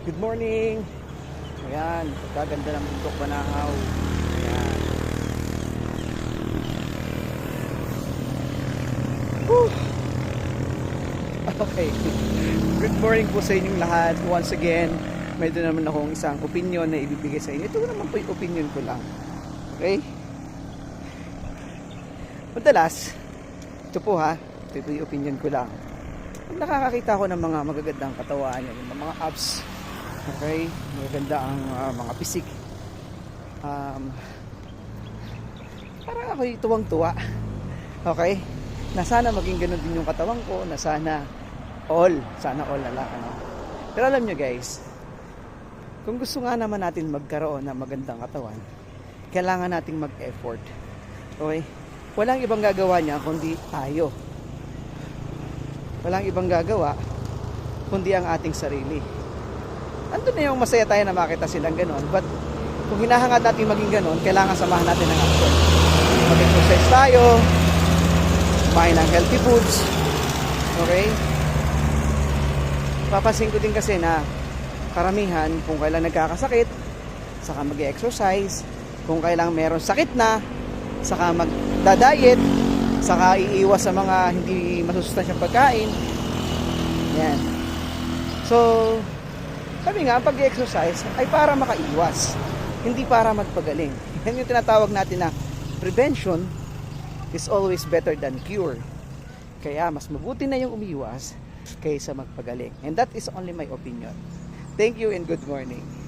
Good morning! Ayan, kaganda ng bundok Banahaw. Ayan. Whew. Okay. Good morning po sa inyong lahat. Once again, doon naman akong isang opinion na ibibigay sa inyo. Ito naman po yung opinion ko lang. Okay? Madalas, ito po ha, ito po yung opinion ko lang. Nakakakita ko ng mga magagandang katawan, yung mga abs, okay, magaganda ang ah, mga pisik. Um, parang ako'y tuwang-tuwa. Okay? Na sana maging ganun din yung katawan ko, na sana all, sana all na lang, ano. Pero alam nyo guys, kung gusto nga naman natin magkaroon ng magandang katawan, kailangan nating mag-effort. Okay? Walang ibang gagawa niya kundi tayo. Walang ibang gagawa kundi ang ating sarili. Andun na yung masaya tayo na makita silang ganon. But kung hinahangad natin maging ganon, kailangan samahan natin ng action. Mag-exercise tayo, kumain ng healthy foods, okay? Papansin ko din kasi na karamihan kung kailan nagkakasakit, saka mag-exercise, kung kailang meron sakit na, saka magda-diet, saka iiwas sa mga hindi masusustansyang pagkain. Yan. So, sabi nga, pag exercise ay para makaiwas, hindi para magpagaling. Yan yung tinatawag natin na prevention is always better than cure. Kaya mas mabuti na yung umiwas kaysa magpagaling. And that is only my opinion. Thank you and good morning.